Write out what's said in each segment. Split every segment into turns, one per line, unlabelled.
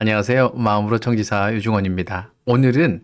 안녕하세요. 마음으로 청지사 유중원입니다. 오늘은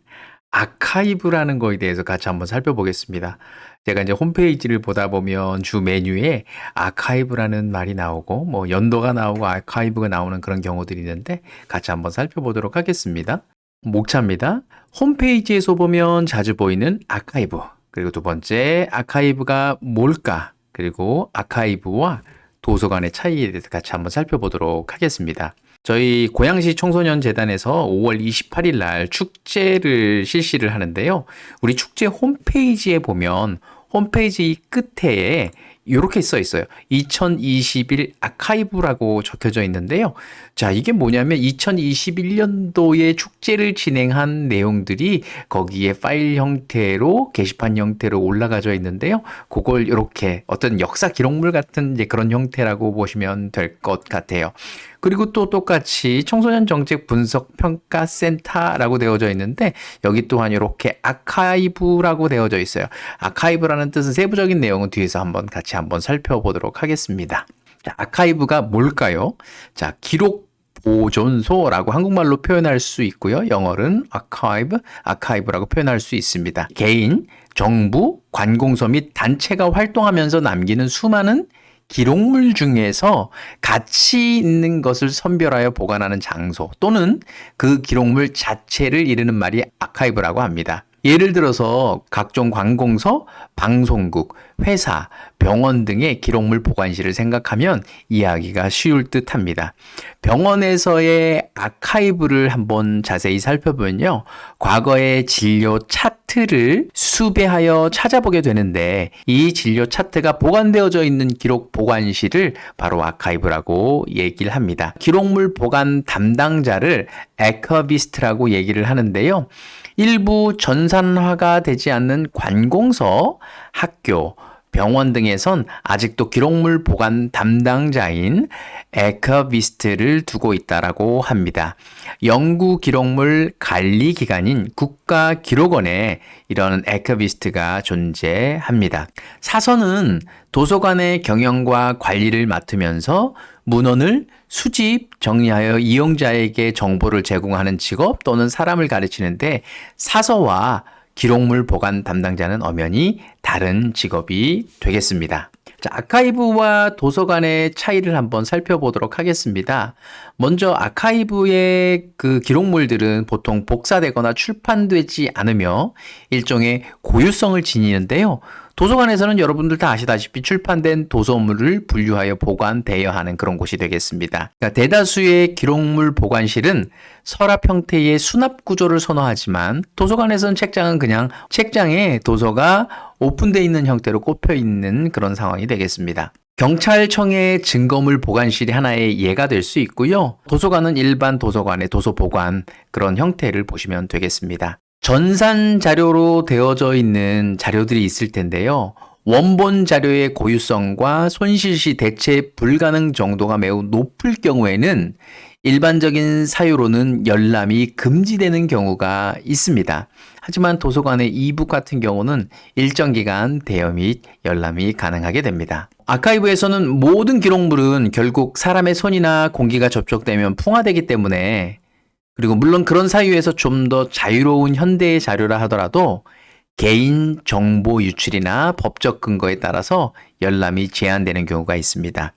아카이브라는 거에 대해서 같이 한번 살펴보겠습니다. 제가 이제 홈페이지를 보다 보면 주 메뉴에 아카이브라는 말이 나오고 뭐 연도가 나오고 아카이브가 나오는 그런 경우들이 있는데 같이 한번 살펴보도록 하겠습니다. 목차입니다. 홈페이지에서 보면 자주 보이는 아카이브. 그리고 두 번째 아카이브가 뭘까? 그리고 아카이브와 도서관의 차이에 대해서 같이 한번 살펴보도록 하겠습니다. 저희 고양시 청소년 재단에서 5월 28일 날 축제를 실시를 하는데요. 우리 축제 홈페이지에 보면 홈페이지 끝에 이렇게 써 있어요. 2021 아카이브라고 적혀져 있는데요. 자, 이게 뭐냐면 2021년도에 축제를 진행한 내용들이 거기에 파일 형태로 게시판 형태로 올라가져 있는데요. 그걸 이렇게 어떤 역사 기록물 같은 이제 그런 형태라고 보시면 될 것 같아요. 그리고 또 똑같이 청소년 정책 분석 평가 센터라고 되어져 있는데 여기 또한 이렇게 아카이브라고 되어져 있어요. 아카이브라는 뜻은 세부적인 내용은 뒤에서 한번 같이 한번 살펴보도록 하겠습니다. 자, 아카이브가 뭘까요? 자, 기록 보존소라고 한국말로 표현할 수 있고요. 영어는 archive, archive라고 표현할 수 있습니다. 개인, 정부, 관공서 및 단체가 활동하면서 남기는 수많은 기록물 중에서 가치 있는 것을 선별하여 보관하는 장소 또는 그 기록물 자체를 이르는 말이 아카이브라고 합니다. 예를 들어서 각종 관공서, 방송국, 회사, 병원 등의 기록물 보관실을 생각하면 이해하기가 쉬울 듯 합니다. 병원에서의 아카이브를 한번 자세히 살펴보면요. 과거의 진료 차트를 수배하여 찾아보게 되는데 이 진료 차트가 보관되어져 있는 기록 보관실을 바로 아카이브라고 얘기를 합니다. 기록물 보관 담당자를 에커비스트라고 얘기를 하는데요. 일부 전 산화가 되지 않는 관공서, 학교, 병원 등에선 아직도 기록물 보관 담당자인 에커비스트를 두고 있다라고 합니다. 연구 기록물 관리 기관인 국가 기록원에 이런 에커비스트가 존재합니다. 사서는 도서관의 경영과 관리를 맡으면서 문헌을 수집, 정리하여 이용자에게 정보를 제공하는 직업 또는 사람을 가르치는데 사서와 기록물 보관 담당자는 엄연히 다른 직업이 되겠습니다. 자, 아카이브와 도서관의 차이를 한번 살펴보도록 하겠습니다. 먼저 아카이브의 그 기록물들은 보통 복사되거나 출판되지 않으며 일종의 고유성을 지니는데요. 도서관에서는 여러분들 다 아시다시피 출판된 도서물을 분류하여 보관되어야 하는 그런 곳이 되겠습니다. 그러니까 대다수의 기록물 보관실은 서랍 형태의 수납 구조를 선호하지만 도서관에서는 책장은 그냥 책장에 도서가 오픈되어 있는 형태로 꼽혀 있는 그런 상황이 되겠습니다. 경찰청의 증거물 보관실이 하나의 예가 될 수 있고요. 도서관은 일반 도서관의 도서 보관 그런 형태를 보시면 되겠습니다. 전산 자료로 되어져 있는 자료들이 있을 텐데요. 원본 자료의 고유성과 손실 시 대체 불가능 정도가 매우 높을 경우에는 일반적인 사유로는 열람이 금지되는 경우가 있습니다. 하지만 도서관의 이북 같은 경우는 일정 기간 대여 및 열람이 가능하게 됩니다. 아카이브에서는 모든 기록물은 결국 사람의 손이나 공기가 접촉되면 풍화되기 때문에 그리고 물론 그런 사유에서 좀 더 자유로운 현대의 자료라 하더라도 개인 정보 유출이나 법적 근거에 따라서 열람이 제한되는 경우가 있습니다.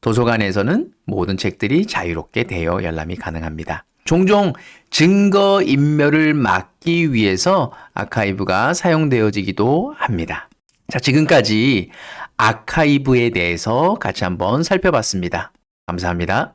도서관에서는 모든 책들이 자유롭게 대여 열람이 가능합니다. 종종 증거 인멸을 막기 위해서 아카이브가 사용되어지기도 합니다. 자, 지금까지 아카이브에 대해서 같이 한번 살펴봤습니다. 감사합니다.